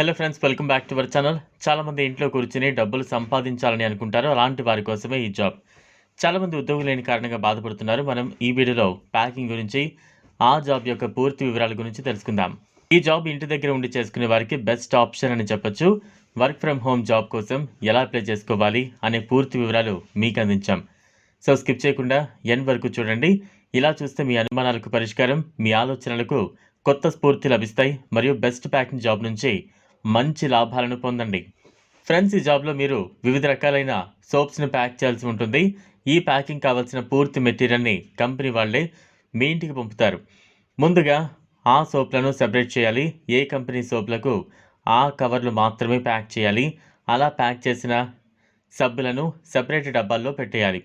Hello friends welcome back to our channel చాలామంది ఇంట్లో కూర్చుని డబ్బులు సంపాదించాలని అనుకుంటారు. అలాంటి వారి కోసమే ఈ జాబ్ చాలామంది ఉద్యోగం లేని కారణంగా బాధపడుతున్నారు. మనం ఈ వీడియోలో ప్యాకింగ్ గురించి ఆ జాబ్ యొక్క పూర్తి వివరాల గురించి తెలుసుకుందాం. ఈ జాబ్ ఇంటి దగ్గర ఉండి చేసుకునే వారికి బెస్ట్ ఆప్షన్ అని చెప్పొచ్చు. వర్క్ ఫ్రమ్ హోమ్ జాబ్ కోసం ఎలా అప్లై చేసుకోవాలి అనే పూర్తి వివరాలు మీకు అందించాం. సో స్కిప్ చేయకుండా ఎన్ వరకు చూడండి. ఇలా చూస్తే మీ అనుమానాలకు పరిష్కారం మీ ఆలోచనలకు కొత్త స్ఫూర్తి లభిస్తాయి. మరియు బెస్ట్ ప్యాకింగ్ జాబ్ నుంచి మంచి లాభాలను పొందండి. ఫ్రెండ్స్ ఈ జాబ్లో మీరు వివిధ రకాలైన సోప్స్ని ప్యాక్ చేయాల్సి ఉంటుంది. ఈ ప్యాకింగ్ కావాల్సిన పూర్తి మెటీరియల్ని కంపెనీ వాళ్ళే మీ ఇంటికి పంపుతారు. ముందుగా ఆ సోప్లను సెపరేట్ చేయాలి. ఏ కంపెనీ సోప్లకు ఆ కవర్లు మాత్రమే ప్యాక్ చేయాలి. అలా ప్యాక్ చేసిన సబ్బులను సెపరేట్ డబ్బాల్లో పెట్టేయాలి.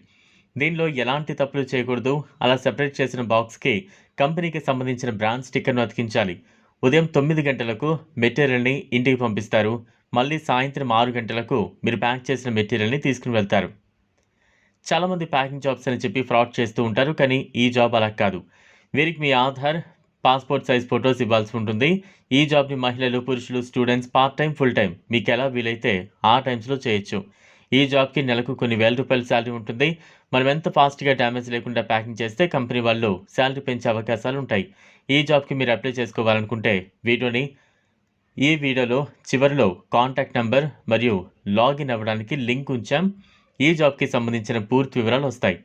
దీనిలో ఎలాంటి తప్పులు చేయకూడదు. అలా సెపరేట్ చేసిన బాక్స్కి కంపెనీకి సంబంధించిన బ్రాండ్ స్టిక్కర్ను అతికించాలి. ఉదయం తొమ్మిది గంటలకు మెటీరియల్ని ఇంటికి పంపిస్తారు. మళ్ళీ సాయంత్రం ఆరు గంటలకు మీరు ప్యాక్ చేసిన మెటీరియల్ని తీసుకుని వెళ్తారు. చాలామంది ప్యాకింగ్ జాబ్స్ అని చెప్పి ఫ్రాడ్ చేస్తూ ఉంటారు కానీ ఈ జాబ్ అలా కాదు. వీరికి మీ ఆధార్ పాస్పోర్ట్ సైజ్ ఫొటోస్ ఇవ్వాల్సి ఉంటుంది. ఈ జాబ్ని మహిళలు పురుషులు students part time full time మీకు ఎలా వీలైతే ఆ టైమ్స్లో చేయొచ్చు. ఈ జాబ్కి నెలకు కొన్ని వేల రూపాయల శాలరీ ఉంటుంది. మనం ఎంత ఫాస్ట్గా డ్యామేజ్ లేకుండా ప్యాకింగ్ చేస్తే కంపెనీ వాళ్ళు శాలరీ పెంచే అవకాశాలు ఉంటాయి. ఈ జాబ్కి మీరు అప్లై చేసుకోవాలనుకుంటే వీడియోని ఈ వీడియోలో చివరిలో కాంటాక్ట్ నెంబర్ మరియు లాగిన్ అవ్వడానికి లింక్ ఉంచాం. ఈ జాబ్కి సంబంధించిన పూర్తి వివరాలు వస్తాయి.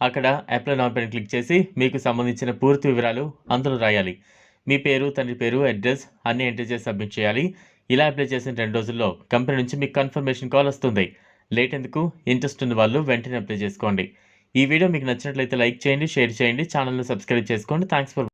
అక్కడ అప్లై నౌ పైన క్లిక్ చేసి మీకు సంబంధించిన పూర్తి వివరాలు అందులో రాయాలి. మీ పేరు తండ్రి పేరు అడ్రస్ అన్నీ ఎంటర్ చేసి సబ్మిట్ చేయాలి. ఇలా అప్లై చేసిన రెండు రోజుల్లో కంపెనీ నుంచి మీకు కన్ఫర్మేషన్ కాల్ వస్తుంది. లేట్ ఎందుకు? ఇంట్రెస్ట్ ఉన్న వాళ్ళు వెంటనే అప్లై చేసుకోండి. ఈ వీడియో మీకు నచ్చినట్లయితే లైక్ చేయండి షేర్ చేయండి ఛానల్ను సబ్స్క్రైబ్ చేసుకోండి. Thanks for